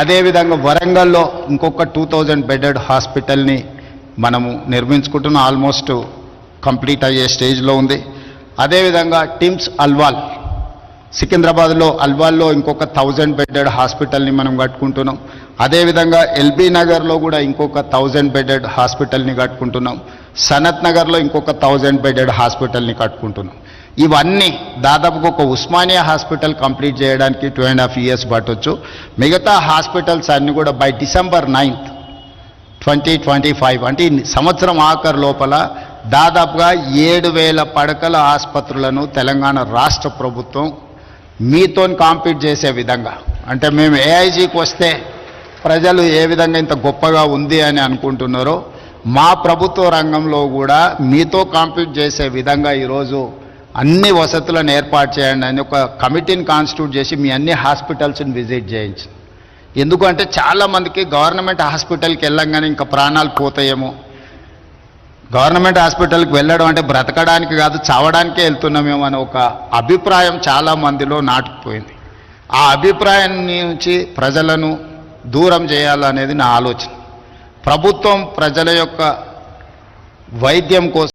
అదేవిధంగా వరంగల్లో ఇంకొక టూ థౌజండ్ బెడెడ్ హాస్పిటల్ని మనము నిర్మించుకుంటున్న ఆల్మోస్ట్ కంప్లీట్ అయ్యే స్టేజ్లో ఉంది. అదేవిధంగా టిమ్స్ అల్వాల్ సికింద్రాబాద్లో అల్వాల్లో ఇంకొక థౌజండ్ బెడెడ్ హాస్పిటల్ని మనం కట్టుకుంటున్నాం. అదేవిధంగా ఎల్బీ నగర్లో కూడా ఇంకొక థౌజండ్ బెడెడ్ హాస్పిటల్ని కట్టుకుంటున్నాం. సనత్ నగర్లో ఇంకొక థౌజండ్ బెడెడ్ హాస్పిటల్ని కట్టుకుంటున్నాం. ఇవన్నీ దాదాపుగా ఒక ఉస్మానియా హాస్పిటల్ కంప్లీట్ చేయడానికి టూ అండ్ హాఫ్ ఇయర్స్ పట్టొచ్చు. మిగతా హాస్పిటల్స్ అన్నీ కూడా by December ninth twenty twenty five అంటే ఈ సంవత్సరం ఆఖరు లోపల దాదాపుగా ఏడు వేల పడకల ఆసుపత్రులను తెలంగాణ రాష్ట్ర ప్రభుత్వం మీతో కాంపీట్ చేసే విధంగా. అంటే మేము ఏఐజీకి వస్తే ప్రజలు ఏ విధంగా ఇంత గొప్పగా ఉంది అని అనుకుంటున్నారో మా ప్రభుత్వ రంగంలో కూడా మీతో కాంపీట్ చేసే విధంగా ఈరోజు అన్ని వసతులను ఏర్పాటు చేయండి అని ఒక కమిటీని కాన్స్టిట్యూట్ చేసి మీ అన్ని హాస్పిటల్స్ని విజిట్ చేయించి ఎందుకంటే చాలామందికి గవర్నమెంట్ హాస్పిటల్కి వెళ్ళంగానే ఇంకా ప్రాణాలు పోతాయేమో. గవర్నమెంట్ హాస్పిటల్కి వెళ్ళడం అంటే బ్రతకడానికి కాదు చావడానికే వెళ్తున్నామేమో అనే ఒక అభిప్రాయం చాలా మందిలో నాటుకుపోయింది. ఆ అభిప్రాయం నుంచి ప్రజలను దూరం చేయాలనేది నా ఆలోచన. ప్రభుత్వం ప్రజల యొక్క వైద్యం కోసం